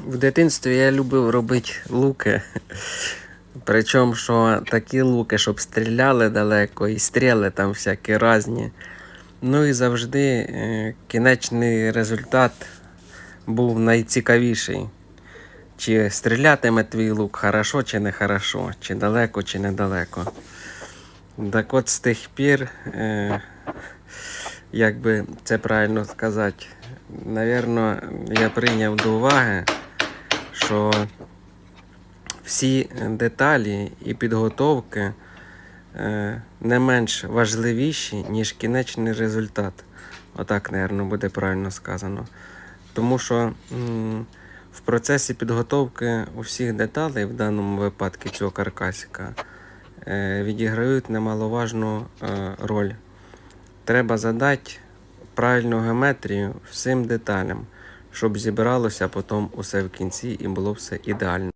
В дитинстві я любив робити луки. Причому, що такі луки, щоб стріляли далеко, і стріли там всякі різні. Ну і завжди е, кінечний результат був найцікавіший. Чи стрілятиме твій лук хорошо чи не хорошо, чи далеко, чи недалеко. Так от з тих пір, е, як би це правильно сказати, навірно, я прийняв до уваги, що всі деталі і підготовки е, не менш важливіші, ніж кінечний результат. Отак, напевно, буде правильно сказано. Тому що в процесі підготовки усіх деталей, в даному випадку цього каркасика, е, відіграють немаловажну е, роль. Треба задати правильну геометрію всім деталям, щоб зібралося потім усе в кінці і було все ідеально.